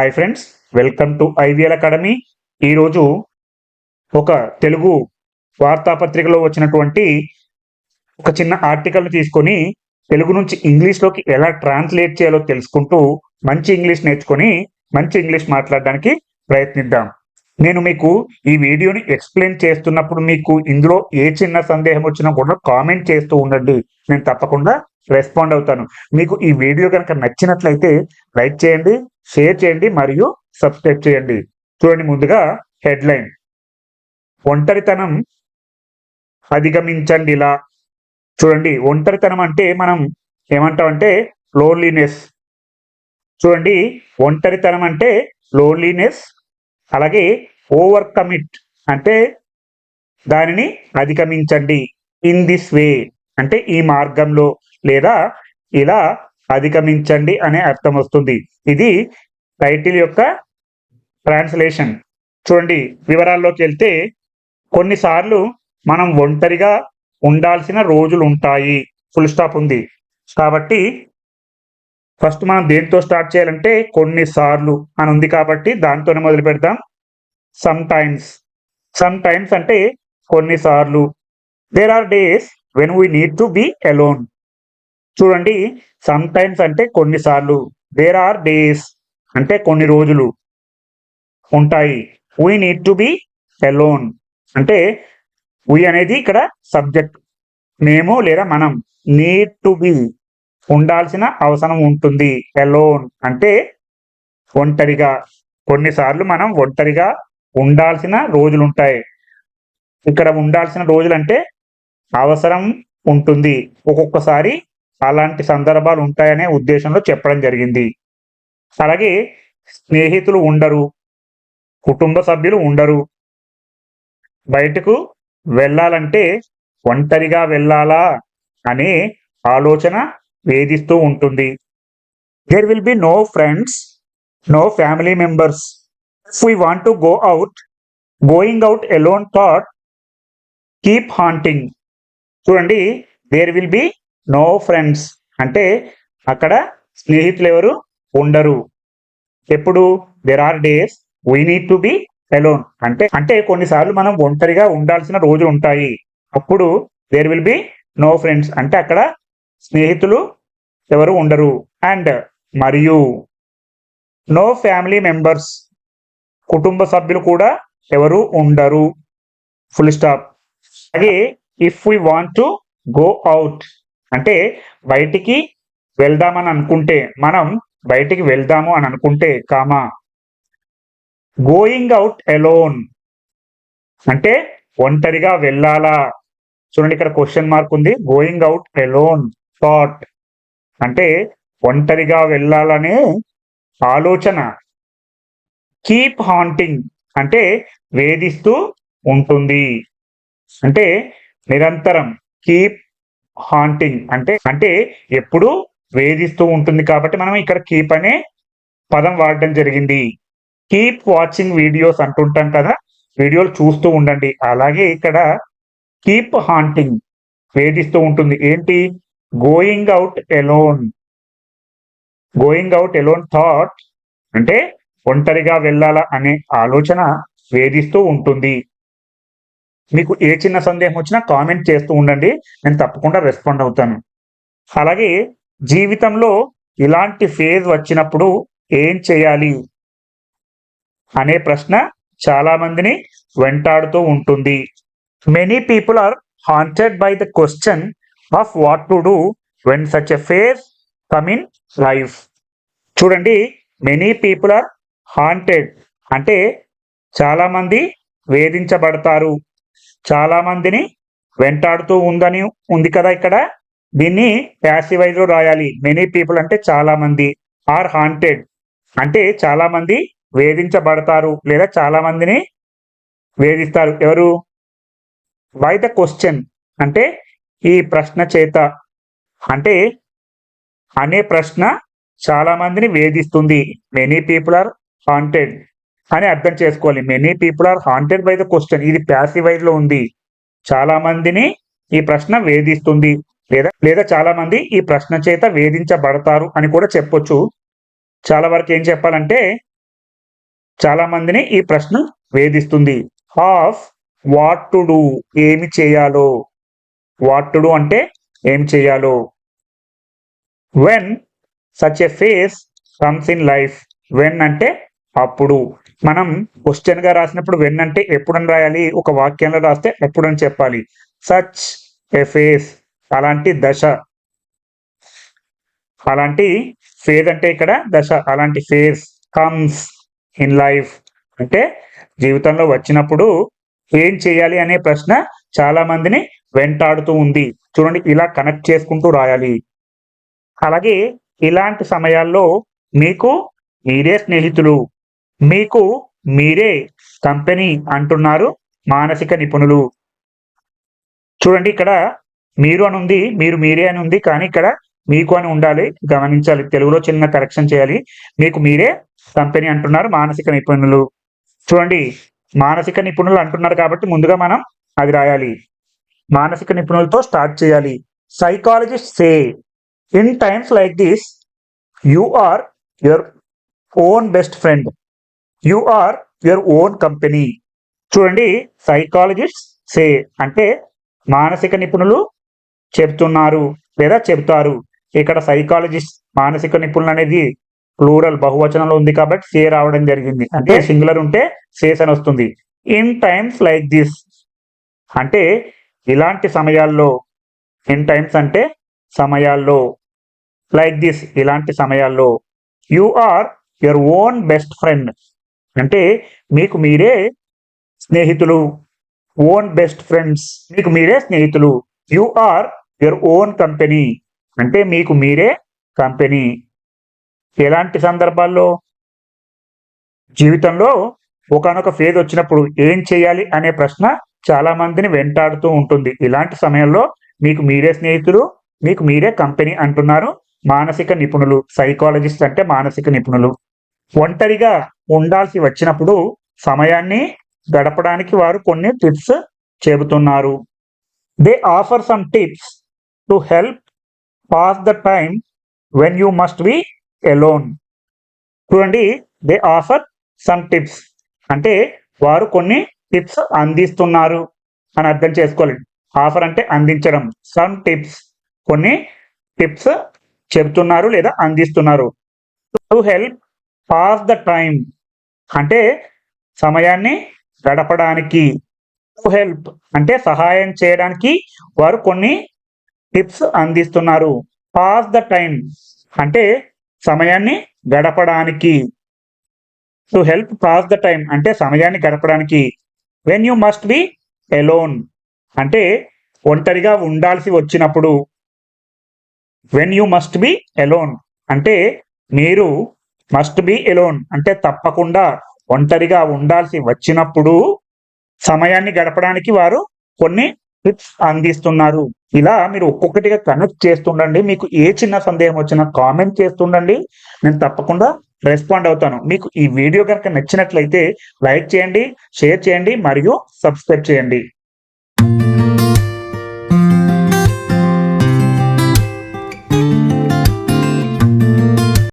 Hi friends welcome to IVL academy ఈరోజు ఒక తెలుగు వార్తాపత్రికలో వచ్చినటువంటి ఒక చిన్న ఆర్టికల్ని తీసుకొని తెలుగు నుంచి ఇంగ్లీష్లోకి ఎలా ట్రాన్స్లేట్ చేయాలో తెలుసుకుంటూ మంచి ఇంగ్లీష్ నేర్చుకొని మంచి ఇంగ్లీష్ మాట్లాడడానికి ప్రయత్నిద్దాం. నేను మీకు ఈ వీడియోని ఎక్స్ప్లెయిన్ చేస్తున్నప్పుడు మీకు ఇందులో ఏ చిన్న సందేహం వచ్చినా కూడా కామెంట్ చేస్తూ ఉండండి. నేను తప్పకుండా రెస్పాండ్ అవుతాను. మీకు ఈ వీడియో కనుక నచ్చినట్లయితే లైక్ చేయండి షేర్ చేయండి మరియు సబ్స్క్రైబ్ చేయండి. చూడండి ముందుగా హెడ్లైన్. ఒంటరితనం అధిగమించండి ఇలా చూడండి ఒంటరితనం అంటే మనం ఏమంటామంటే లోన్లీనెస్. చూడండి ఒంటరితనం అంటే లోన్లీనెస్ అలాగే ఓవర్ కమిట్ అంటే దానిని అధిగమించండి. ఇన్ దిస్ వే అంటే ఈ మార్గంలో లేదా ఇలా అధిగమించండి అనే అర్థం వస్తుంది. ఇది టైటిల్ యొక్క ట్రాన్స్లేషన్. చూడండి వివరాల్లోకి వెళ్తే కొన్నిసార్లు మనం ఒంటరిగా ఉండాల్సిన రోజులు ఉంటాయి. ఫుల్ స్టాప్ ఉంది. కాబట్టి ఫస్ట్ మనం దేంతో స్టార్ట్ చేయాలంటే కొన్నిసార్లు అని ఉంది కాబట్టి దాంతోనే మొదలు పెడదాం. సమ్ టైమ్స్ సమ్ టైమ్స్ అంటే కొన్నిసార్లు. There are days when we need to be alone చూడండి సమ్ టైమ్స్ అంటే కొన్నిసార్లు. దేర్ ఆర్ డేస్ అంటే కొన్ని రోజులు ఉంటాయి. We need to be alone అంటే వీ అనేది ఇక్కడ సబ్జెక్ట్ మేము లేదా మనం నీడ్ టు బీ ఉండాల్సిన అవసరం ఉంటుంది. అలోన్ అంటే ఒంటరిగా. కొన్నిసార్లు మనం ఒంటరిగా ఉండాల్సిన రోజులు ఉంటాయి ఇక్కడ ఉండాల్సిన రోజులు అంటే అవసరం ఉంటుంది. ఒక్కొక్కసారి అలాంటి సందర్భాలు ఉంటాయనే ఉద్దేశంలో చెప్పడం జరిగింది. అలాగే స్నేహితులు ఉండరు కుటుంబ సభ్యులు ఉండరు. బయటకు వెళ్ళాలంటే ఒంటరిగా వెళ్ళాలా అనే ఆలోచన వేధిస్తూ ఉంటుంది. There will be no friends no family members if we want to go out going out alone thought keep haunting చూడండి there will be no friends అంటే అక్కడ స్నేహితులు ఎవరు ఉండరు. ఎప్పుడు? There are days we need to be alone అంటే అంటే కొన్నిసార్లు మనం ఒంటరిగా ఉండాల్సిన రోజులు ఉంటాయి. అప్పుడు there will be no friends అంటే అక్కడ స్నేహితులు ఎవరు ఉండరు. అండ్ మరియు నో ఫ్యామిలీ మెంబర్స్ కుటుంబ సభ్యులు కూడా ఎవరు ఉండరు. ఫుల్ స్టాప్ అలాగే if we want to go out అంటే బయటికి వెళ్దామని అనుకుంటే మనం బయటికి వెళ్దాము అని అనుకుంటే కామా గోయింగ్ అవుట్ ఎలోన్ అంటే ఒంటరిగా వెళ్ళాలా? చూడండి ఇక్కడ క్వశ్చన్ మార్క్ ఉంది. గోయింగ్ అవుట్ ఎలోన్ థాట్ అంటే ఒంటరిగా వెళ్ళాలనే ఆలోచన. కీప్ హాంటింగ్ అంటే వేధిస్తూ ఉంటుంది. అంటే నిరంతరం కీప్ హాంటింగ్ అంటే అంటే ఎప్పుడు వేధిస్తూ ఉంటుంది కాబట్టి మనం ఇక్కడ కీప్ అనే పదం వాడడం జరిగింది. కీప్ వాచింగ్ వీడియోస్ అంటుంటాం కదా వీడియోలు చూస్తూ ఉండండి. అలాగే ఇక్కడ కీప్ హాంటింగ్ వేధిస్తూ ఉంటుంది. ఏంటి? Going out alone going out alone thought అంటే ఒంటరిగా వెళ్ళాలా అనే ఆలోచన వేధిస్తూ ఉంటుంది. మీకు ఏ చిన్న సందేహం వచ్చినా కామెంట్ చేస్తూ ఉండండి. నేను తప్పకుండా రెస్పాండ్ అవుతాను. అలాగే జీవితంలో ఇలాంటి ఫేజ్ వచ్చినప్పుడు ఏం చేయాలి అనే ప్రశ్న చాలా మందిని వెంటాడుతూ ఉంటుంది. Many people are haunted by the question of what to do when such a phase come in life చూడండి మెనీ పీపుల్ ఆర్ హాంటెడ్ అంటే చాలామంది వేధించబడతారు. చాలామందిని వెంటాడుతూ ఉందని ఉంది కదా ఇక్కడ? దీన్ని ప్యాసివైజ్లో రాయాలి. మెనీ పీపుల్ అంటే చాలామంది. ఆర్ హాంటెడ్ అంటే చాలామంది వేధించబడతారు లేదా చాలామందిని వేధిస్తారు. ఎవరు? వై ద క్వశ్చన్ అంటే ఈ ప్రశ్న చేత. అంటే అనే ప్రశ్న చాలా మందిని వేధిస్తుంది. మెనీ పీపుల్ ఆర్ హాంటెడ్ అని అర్థం చేసుకోవాలి. Many people are haunted by the question ఇది ప్యాసివైజ్లో ఉంది. చాలా మందిని ఈ ప్రశ్న వేధిస్తుంది. లేదా లేదా చాలా మంది ఈ ప్రశ్న చేత వేధించబడతారు అని కూడా చెప్పొచ్చు. చాలా వరకు ఏం చెప్పాలంటే చాలా మందిని ఈ ప్రశ్న వేధిస్తుంది. ఆఫ్ వాట్ టు డూ ఏమి చేయాలో. వాట్ టు డూ అంటే ఏం చేయాలో. When such a phase comes in life when అంటే అప్పుడు మనం క్వశ్చన్గా రాసినప్పుడు వెన్ అంటే ఎప్పుడని రాయాలి? ఒక వాక్యంలో రాస్తే ఎప్పుడని చెప్పాలి? సచ్ ఎఫేస్ ఫేస్ అలాంటి దశ. అలాంటి ఫేజ్ అంటే ఇక్కడ దశ. అలాంటి ఫేజ్ కమ్స్ ఇన్ లైఫ్ అంటే జీవితంలో వచ్చినప్పుడు ఏం చేయాలి అనే ప్రశ్న చాలా మందిని వెంటాడుతూ ఉంది. చూడండి ఇలా కనెక్ట్ చేసుకుంటూ రాయాలి. అలాగే ఇలాంటి సమయాల్లో మీకు మీరే స్నేహితులు. మీకు మీరే కంపెనీ అంటున్నారు మానసిక నిపుణులు. చూడండి ఇక్కడ మీరు అని ఉంది మీరు మీరే అని ఉంది కానీ ఇక్కడ మీకు అని ఉండాలి గమనించాలి తెలుగులో చిన్న కరెక్షన్ చేయాలి. మీకు మీరే కంపెనీ అంటున్నారు మానసిక నిపుణులు. చూడండి మానసిక నిపుణులు అంటున్నారు కాబట్టి ముందుగా మనం అది రాయాలి. మానసిక నిపుణులతో స్టార్ట్ చేయాలి. Psychologist say in times like this you are your own best friend you are your own company. చూడండి సైకాలజిస్ట్ సే అంటే మానసిక నిపుణులు చెప్తున్నారు లేదా చెప్తారు ఇక్కడ సైకాలజిస్ట్ మానసిక నిపుణులు అనేది ప్లూరల్ బహువచనంలో ఉంది కాబట్టి సే రావడం జరిగింది. అంటే సింగులర్ ఉంటే సేస్ అని వస్తుంది. In times like this. అంటే ఇలాంటి సమయాల్లో ఇన్ టైమ్స్ అంటే సమయాల్లో లైక్ దిస్ ఇలాంటి సమయాల్లో. You are your own best friend. అంటే మీకు మీరే స్నేహితులు ఓన్ బెస్ట్ ఫ్రెండ్స్. మీకు మీరే స్నేహితులు. You are your own company. అంటే మీకు మీరే కంపెనీ. ఎలాంటి సందర్భాల్లో? జీవితంలో ఒకనొక ఫేజ్ వచ్చినప్పుడు ఏం చేయాలి అనే ప్రశ్న చాలా మందిని వెంటాడుతూ ఉంటుంది. ఇలాంటి సమయంలో మీకు మీరే స్నేహితులు మీకు మీరే కంపెనీ అంటున్నారు మానసిక నిపుణులు సైకాలజిస్ట్ అంటే మానసిక నిపుణులు. ఒంటరిగా ఉండాల్సి వచ్చినప్పుడు సమయాన్ని గడపడానికి వారు కొన్ని టిప్స్ చెబుతున్నారు. They offer some tips to help pass the time when you must be alone చూడండి దే ఆఫర్ సమ్ టిప్స్ అంటే వారు కొన్ని టిప్స్ అందిస్తున్నారు అని అర్థం చేసుకోవాలి. ఆఫర్ అంటే అందించడం. సమ్ టిప్స్ కొన్ని టిప్స్ చెబుతున్నారు లేదా అందిస్తున్నారు. To help pass the time అంటే సమయాన్ని గడపడానికి. హెల్ప్ అంటే సహాయం చేయడానికి వారు కొన్ని టిప్స్ అందిస్తున్నారు. పాస్ ద టైం అంటే సమయాన్ని గడపడానికి. To help pass the time అంటే సమయాన్ని గడపడానికి. When you must be alone అంటే ఒంటరిగా ఉండాల్సి వచ్చినప్పుడు. When you must be alone అంటే మీరు మస్ట్ బి ఎలోన్ అంటే తప్పకుండా ఒంటరిగా ఉండాల్సి వచ్చినప్పుడు సమయాన్ని గడపడానికి వారు కొన్ని టిప్స్ అందిస్తున్నారు. ఇలా మీరు ఒక్కొక్కటిగా కనెక్ట్ చేస్తుండండి. మీకు ఏ చిన్న సందేహం వచ్చినా కామెంట్ చేస్తుండండి. నేను తప్పకుండా రెస్పాండ్ అవుతాను. మీకు ఈ వీడియో కనుక నచ్చినట్లయితే లైక్ చేయండి షేర్ చేయండి మరియు సబ్స్క్రైబ్ చేయండి.